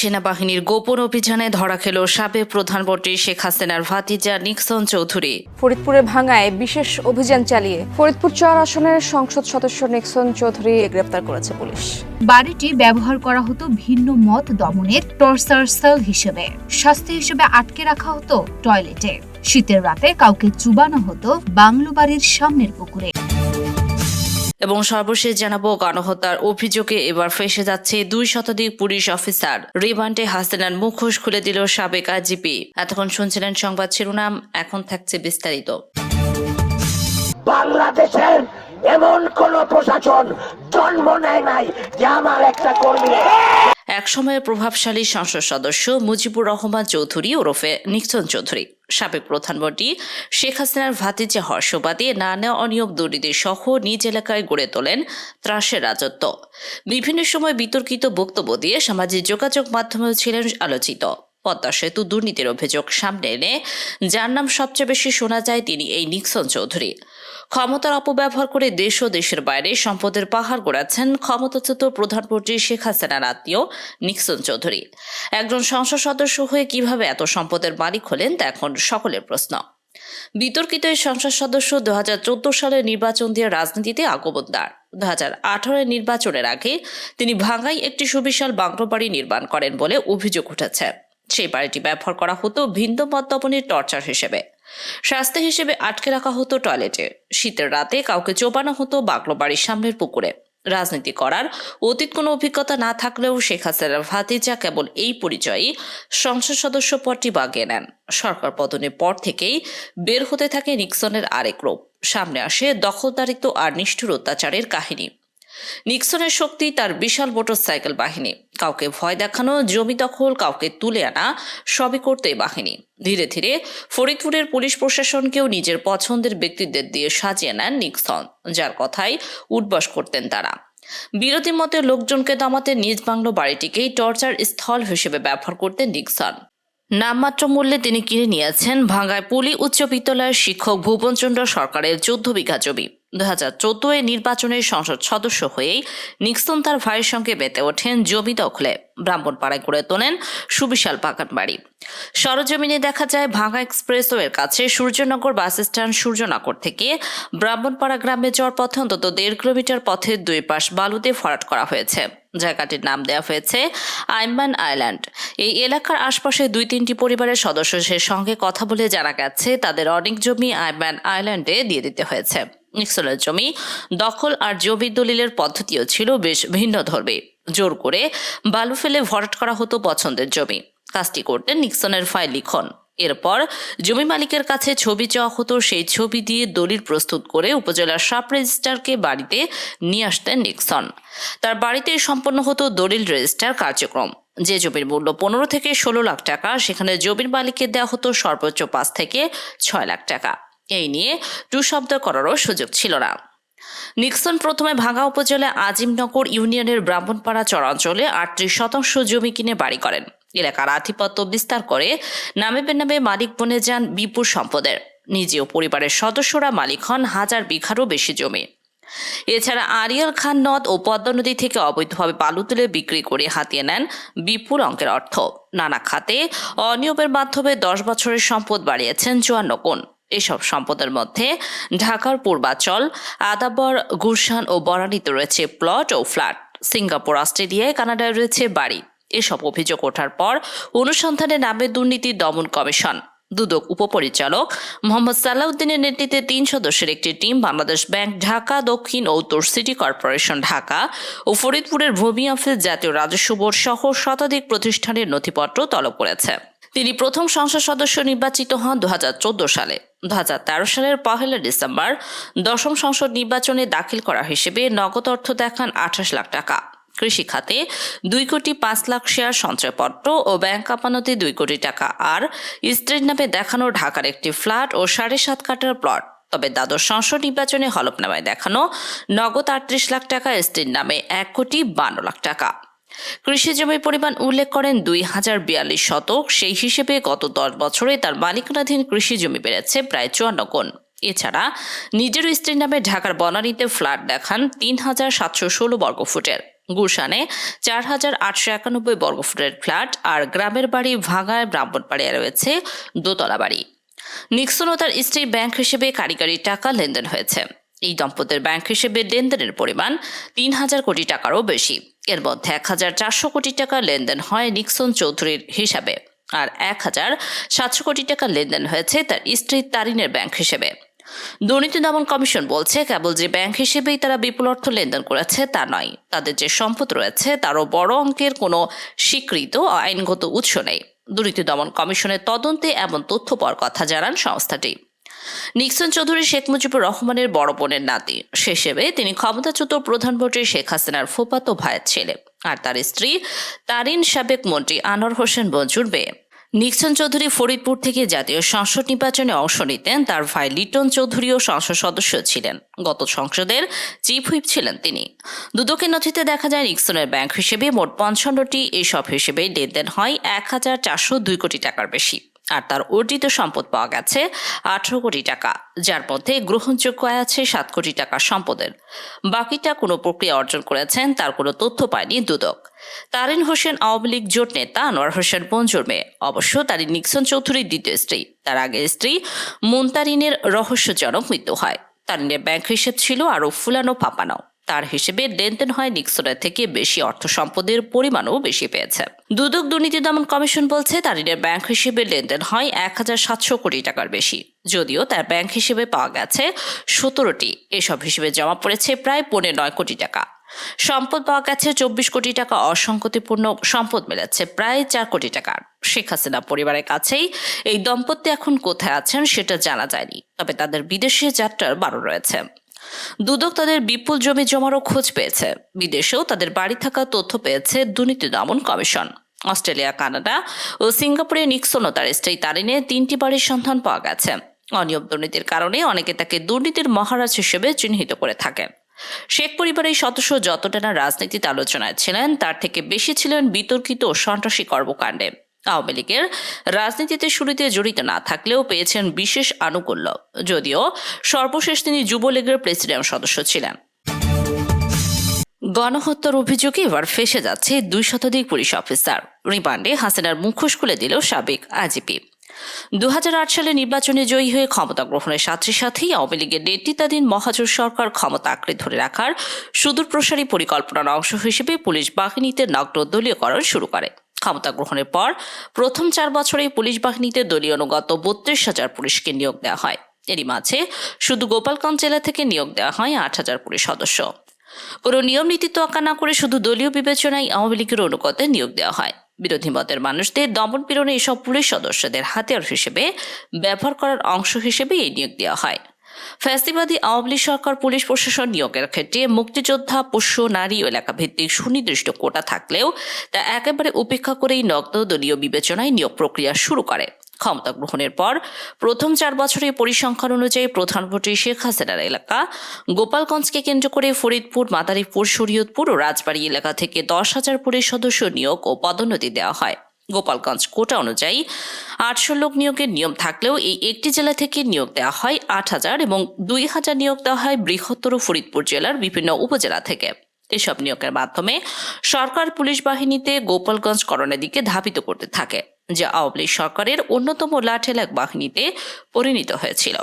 সেনাবাহিনীর গোপন অভিযানে ধরা খেল সাবেক প্রধানমন্ত্রী শেখ হাসিনার ভাতিজা নিক্সন চৌধুরী। ফরিদপুরে ভাঙায় বিশেষ অভিযান চালিয়ে ফরিদপুর চার আসনের সংসদ সদস্য নিক্সন চৌধুরী গ্রেপ্তার করেছে পুলিশ। বাড়িটি ব্যবহার করা হতো ভিন্ন মত দমনের টর্চার সেল হিসেবে। শাস্তি হিসেবে আটকে রাখা হতো টয়লেটে। শীতের রাতে কাউকে চুবানো হতো বাংলো বাড়ির সামনের পুকুরে। এবং সর্বশেষ জানাব গণহত্যার অভিযোগে এবার ফেসে যাচ্ছে দুই শতাধিক পুলিশ অফিসার। রিমান্ডে হাসিনার মুখোশ খুলে দিল সাবেক আইজিপি এতক্ষণ শুনছিলেন সংবাদ শিরোনাম এখন থাকছে বিস্তারিত। বাংলাদেশের এমন কোন প্রশাসন জন্ম নেয় নাই যে আমার একটা কর্মী একসময়ের প্রভাবশালী সংসদ সদস্য মুজিবুর রহমান চৌধুরী ওরফে নিক্সন চৌধুরী। সাবেক প্রধানমন্ত্রী শেখ হাসিনার ভাতিজা হর্ষবাদী নানা অনিয়োগ দুর্নীতির সহ নিজ এলাকায় গড়ে তোলেন ত্রাসের রাজত্ব। বিভিন্ন সময় বিতর্কিত বক্তব্য দিয়ে সামাজিক যোগাযোগ মাধ্যমেও ছিলেন আলোচিত। পদ্মা সেতু দুর্নীতির অভিযোগ সামনে এনে যার নাম সবচেয়ে বেশি শোনা যায় তিনি এই নিক্সন চৌধুরী। ক্ষমতার অপব্যবহার করে দেশ ও দেশের বাইরে সম্পদের পাহাড় গড়াচ্ছেন ক্ষমতাচ্যুত প্রধানমন্ত্রী শেখ হাসিনার আত্মীয় নিক্সন চৌধুরী। একজন সংসদ সদস্য হয়ে কীভাবে এত সম্পদের মালিক হলেন তা এখন সকলের প্রশ্ন। বিতর্কিত এই সংসদ সদস্য দু হাজার চোদ্দ সালের নির্বাচন দিয়ে রাজনীতিতে আগমনদার দু হাজার নির্বাচনের আগে তিনি ভাঙ্গাই একটি সুবিশাল বাংলো বাড়ি নির্মাণ করেন বলে অভিযোগ উঠেছে। সেই বাড়িটি ব্যবহার করা হতো ভিন্ন মদ্যপনের টর্চার হিসেবে। শাস্তি হিসেবে আটকে রাখা হতো টয়লেটে। শীতের রাতে কাউকে চোপানো হতো বাগলো বাড়ির সামনের পুকুরে। রাজনীতি করার অতীত কোনো অভিজ্ঞতা না থাকলেও শেখ হাসিনার ভাতিজা কেবল এই পরিচয়ই সংসদ সদস্য পদটি বাগিয়ে নেন। সরকার পতনের পর থেকেই বের হতে থাকে নিক্সনের আরেক রূপ। সামনে আসে দখলদারিত্ব আর নিষ্ঠুর অত্যাচারের কাহিনী। নিক্সনের শক্তি তার বিশাল মোটরসাইকেল বাহিনী। কাউকে ভয় দেখানো, জমি দখল, কাউকে তুলে আনা, সবই করতে বাহিনী। ধীরে ধীরে ফরিদপুরের পুলিশ প্রশাসনকেও নিজের পছন্দের ব্যক্তিদের দিয়ে সাজিয়ে নেন নিক্সন, যার কথাই উঠবাস করতেন তারা। বিরোধী মতে লোকজনকে দমাতে নিজ বাংলো বাড়িটিকেই টর্চার স্থল হিসেবে ব্যবহার করতেন নিক্সন। নামমাত্র মূল্যে তিনি কিনে নিয়েছেন ভাঙ্গায় পুলি উচ্চ বিদ্যালয়ের শিক্ষক ভুবনচন্দ্র সরকারের চোদ্দ বিঘা জমি। দু হাজার চোদ্দোয় নির্বাচনের সংসদ সদস্য হয়েই নিক্সন তার ভাইয়ের সঙ্গে মেতে ওঠেন জমি দখলে। ব্রাহ্মণপাড়ায় গড়ে তোলেন সুবিশাল বাগান বাড়ি সরজমিনে দেখা যায় ভাঙ্গা এক্সপ্রেসওয়ের কাছে সূর্যনগর বাস স্ট্যান্ড সূর্যনগর থেকে ব্রাহ্মণপাড়া গ্রামে যাওয়ার পথে অন্তত দেড় কিলোমিটার পথের দুই পাশ বালুতে ভরাট করা হয়েছে। জায়গাটির নাম দেওয়া হয়েছে আইমান আইল্যান্ড। এই এলাকার আশপাশে দুই তিনটি পরিবারের সদস্যদের সঙ্গে কথা বলে জানা গেছে, তাদের অনেক জমি আইমান আইল্যান্ডে দিয়ে দিতে হয়েছে। নিক্সনের জমি দখল আর জমি দলিলের পদ্ধতিও ছিল বেশ ভিন্ন ধর্মী। জোর করে বালু ফেলে ভরাট করা হতো পছন্দের জমি। কাজটি করতেন নিক্সনের ফাইল লিখন। এরপর জমি মালিকের কাছে ছবি চাওয়া হতো, সেই ছবি দিয়ে দলিল প্রস্তুত করে উপজেলার সাব রেজিস্ট্রারকে বাড়িতে নিয়ে আসতেন নিক্সন। তার বাড়িতে সম্পন্ন হতো দলিল রেজিস্টার কার্যক্রম। যে জমির মূল্য পনেরো থেকে ষোলো লাখ টাকা, সেখানে জমির মালিককে দেওয়া হতো সর্বোচ্চ পাঁচ থেকে ছয় লাখ টাকা। এই নিয়ে টু শব্দ করারও সুযোগ ছিল না। নিক্সন প্রথমে ভাঙ্গা উপজেলায় আজিমনগর ইউনিয়নের ব্রাহ্মণপাড়া চরাঞ্চলে আটত্রিশ শতাংশ জমি কিনে বাড়ি করেন। এলাকার আধিপত্য বিস্তার করে নামে বেনামে মালিক বনে যান বিপুল সম্পদের। নিজে ও পরিবারের সদস্যরা মালিক হন হাজার বিঘারও বেশি জমি। এছাড়া আরিয়াল খান নদ ও পদ্মা নদী থেকে অবৈধভাবে বালু তুলে বিক্রি করে হাতিয়ে নেন বিপুল অঙ্কের অর্থ। নানা খাতে অনিয়মের মাধ্যমে দশ বছরের সম্পদ বাড়িয়েছেন চুয়ান্ন গুণ। এসব সম্পদের মধ্যে ঢাকার পূর্বাচল, আদাবর, গুলশান ও বরানীতে রয়েছে প্লট ও ফ্ল্যাট। সিঙ্গাপুর অস্ট্রেলিয়ায় কানাডায় রয়েছে বাড়ি। এসব অভিযোগ ওঠার পর অনুসন্ধানে নামে দুর্নীতি দমন কমিশন। দুদক উপপরিচালক মোহাম্মদ সালাউদ্দিনের নেতৃত্বে তিন সদস্যের একটি টিম বাংলাদেশ ব্যাংক ঢাকা, দক্ষিণ ও উত্তর সিটি কর্পোরেশন ঢাকা ও ফরিদপুরের ভূমি অফিস জাতীয় রাজস্ব বোর্ড সহ শতাধিক প্রতিষ্ঠানের নথিপত্র তলব করেছে। তিনি প্রথম সংসদ সদস্য নির্বাচিত হন দু হাজার চোদ্দ সালে। দু হাজার তেরো সালের পহেলা ডিসেম্বর দশম সংসদ নির্বাচনে দাখিল করা হিসেবে নগদ অর্থ দেখান আঠাশ লাখ টাকা। কৃষি খাতে দুই কোটি পাঁচ লাখ শেয়ার সঞ্চয়পত্র ও ব্যাংক কাপানোতে দুই কোটি টাকা আর স্ত্রীর নামে দেখানো ঢাকার একটি ফ্ল্যাট ও সাড়ে সাত কাটার প্লট। তবে দ্বাদশ সংসদ নির্বাচনে হলফনামায় দেখানো নগদ আটত্রিশ লাখ টাকা স্ত্রীর নামে এক কোটি বান্ন লাখ টাকা। কৃষি জমির পরিমাণ উল্লেখ করেন দুই হাজার বিয়াল্লিশ শতক। সেই হিসেবে গত দশ বছরে তার মালিকানাধীন কৃষি জমি বেড়েছে প্রায় চুয়ান্ন গুণ। এছাড়া নিজের স্ত্রীর নামে ঢাকার বনানীতে ফ্ল্যাট দেখান তিন হাজার সাতশো ষোলো বর্গফুটের গুলশানে চার হাজার আটশো একানব্বই বর্গফুটের ফ্ল্যাট আর গ্রামের বাড়ি ভাঙায় ব্রাহ্মণবাড়িয়া রয়েছে দোতলা বাড়ি। নিক্সন ও তার স্ত্রী ব্যাংক হিসেবে কারিগরি টাকা লেনদেন হয়েছে। এই দম্পতির ব্যাংক হিসেবে লেনদেনের পরিমাণ তিন হাজার কোটি টাকারও বেশি। এর মধ্যে এক হাজার চারশো কোটি টাকা লেনদেন হয় নিক্সন চৌধুরীর হিসাবে আর এক হাজার সাতশো কোটি টাকা লেনদেন হয়েছে তার স্ত্রী তারিনের ব্যাংক হিসেবে। দুর্নীতি দমন কমিশন বলছে, কেবল যে ব্যাংক হিসেবেই তারা বিপুল অর্থ লেনদেন করেছে তা নয়, তাদের যে সম্পদ রয়েছে তারও বড় অঙ্কের কোনো স্বীকৃত আইনগত উৎস নেই। দুর্নীতি দমন কমিশনের তদন্তে এমন তথ্য পাওয়ার কথা জানান সংস্থাটি। নিক্সন চৌধুরী শেখ মুজিবুর রহমানের বড় বোনের নাতি। হিসেবে তিনি ক্ষমতাচ্যুত প্রধানমন্ত্রী শেখ হাসিনার ফুফাতো ভাইয়ের ছেলে আর তার স্ত্রী তারিন সাবেক মন্ত্রী আনোয়ার হোসেন মঞ্জুর মেয়ে। নিক্সন চৌধুরী ফরিদপুর থেকে জাতীয় সংসদ নির্বাচনে অংশ নিতেন তার ভাই লিটন চৌধুরীও সংসদ সদস্য ছিলেন। গত সংসদের চিফ হুইপ ছিলেন তিনি। দুদকের নথিতে দেখা যায় নিক্সনের ব্যাংক হিসেবে মোট পঞ্চান্নটি এসব হিসেবে লেনদেন হয় এক হাজার চারশো দুই কোটি টাকার বেশি। আর তার অর্জিত সম্পদ পাওয়া গেছে আঠারো কোটি টাকা, যার মধ্যে গ্রহণযোগ্য আয় আছে সাত কোটি টাকা সম্পদের। বাকিটা কোনো প্রক্রিয়া অর্জন করেছেন, তার কোনো তথ্য পায়নি দুদক। তারিন হোসেন আওয়ামী লীগ জোট নেতা আনোয়ার হোসেন মঞ্জুর মেয়ে। অবশ্য তারিন নিক্সন চৌধুরীর দ্বিতীয় স্ত্রী। তার আগের স্ত্রী মুনতারিনের রহস্যজনক মৃত্যু হয়। তারিনের ব্যাংক হিসেব ছিল আরও ফুলানো ফাঁপানো। তার হিসেবে লেনদেন হয় নিক্সনের থেকে বেশি অর্থ সম্পদের পরিমাণও বেশি পেয়েছে। দুদক দুর্নীতি দমন কমিশন বলছে তারিনের ব্যাংক হিসেবে লেনদেন হয় এক হাজার সাতশো কোটি টাকার বেশি। যদিও তার ব্যাংক হিসেবে পাওয়া গেছে সতেরোটি। এসব হিসেবে জমা পড়েছে প্রায় পৌনে নয় কোটি টাকা। সম্পদ পাওয়া গেছে চব্বিশ কোটি টাকা, অসংগতিপূর্ণ সম্পদ মিলেছে প্রায় চার কোটি টাকার শেখ হাসিনা পরিবারের কাছেই এই দম্পতি এখন কোথায় আছেন সেটা জানা যায়নি, তবে তাদের বিদেশে যাত্রার বারো রয়েছে। দুদক তাদের বিপুল জমি জমারও খোঁজ পেয়েছে। বিদেশেও তাদের বাড়ি থাকা তথ্য পেয়েছে দুর্নীতি দমন কমিশন। অস্ট্রেলিয়া, কানাডা ও সিঙ্গাপুরে নিক্সন ও তার স্ত্রী তারিনে তিনটি বাড়ির সন্ধান পাওয়া গেছে। অনিয়ম দুর্নীতির কারণে অনেকে তাকে দুর্নীতির মহারাজ হিসেবে চিহ্নিত করে থাকেন। শেখ পরিবারের সদস্য যতটা না রাজনীতিতে আলোচনায় ছিলেন, তার থেকে বেশি ছিলেন বিতর্কিত সন্ত্রাসী কর্মকাণ্ডে। আওয়ামী লীগের রাজনীতিতে শুরুতে জড়িত না থাকলেও পেয়েছেন বিশেষ আনুকূল্য। যদিও সর্বশেষ তিনি যুবলীগের প্রেসিডেন্ট সদস্য ছিলেন। গণহত্যার অভিযোগে এবার ফেসে যাচ্ছে দুই শতাধিক পুলিশ অফিসার। রিমান্ডে হাসিনার মুখোশ খুলে দিল সাবেক আইজিপি। দু হাজার আট সালে নির্বাচনে জয়ী হয়ে ক্ষমতা গ্রহণের সাথে সাথেই আওয়ামী লীগের নেতৃত্বাধীন মহাজোট সরকার ক্ষমতা আঁকড়ে ধরে রাখার সুদূরপ্রসারী পরিকল্পনার অংশ হিসেবে পুলিশ বাহিনীতে নগ্ন দলীয়করণ শুরু করে। ক্ষমতা গ্রহণের পর প্রথম চার বছরে পুলিশ বাহিনীতে দলীয় অনুগত বত্রিশ হাজার পুলিশকে নিয়োগ দেওয়া হয়। এরই মাঝে শুধু গোপালগঞ্জ জেলা থেকে নিয়োগ দেওয়া হয় আট হাজার পুলিশ সদস্য। কোনো নিয়ম নীতি তোয়াক্কা না করে শুধু দলীয় বিবেচনায় আওয়ামী লীগের অনুগতে নিয়োগ দেওয়া হয়। বিরোধী মতের মানুষদের দমন পীড়নে এসব পুলিশ সদস্যদের হাতিয়ার হিসেবে ব্যবহার করার অংশ হিসেবে এই নিয়োগ দেওয়া হয়। ফ্যাসিবাদী আওয়ামী লীগ সরকার পুলিশ প্রশাসন নিয়োগের ক্ষেত্রে মুক্তিযোদ্ধা, পোষ্য, নারী ও এলাকা ভিত্তিক সুনির্দিষ্ট কোটা থাকলেও তা একেবারে উপেক্ষা করেই নগ্ন দলীয় বিবেচনায় নিয়োগ প্রক্রিয়া শুরু করে। ক্ষমতা গ্রহণের পর প্রথম চার বছরে পরিসংখ্যান অনুযায়ী প্রধানমন্ত্রী শেখ হাসিনার এলাকা। গোপালগঞ্জকে কেন্দ্র করে ফরিদপুর, মাদারীপুর, শরীয়তপুর ও রাজবাড়ী এলাকা থেকে দশ হাজার পুলিশ সদস্য নিয়োগ ও পদোন্নতি দেওয়া হয়। গোপালগঞ্জ কোটা অনুযায়ী আটশো লোক নিয়োগের নিয়ম থাকলেও এই একটি জেলা থেকে নিয়োগ দেওয়া হয় আট হাজার এবং দুই হাজার নিয়োগ দেওয়া হয় বৃহত্তর ফরিদপুর জেলার বিভিন্ন উপজেলা থেকে। এসব নিয়োগের মাধ্যমে সরকার পুলিশ বাহিনীতে গোপালগঞ্জ করণের দিকে ধাবিত করতে থাকে, যা আওয়ামী সরকারের অন্যতম লাঠেলাক বাহিনীতে পরিণত হয়েছিল।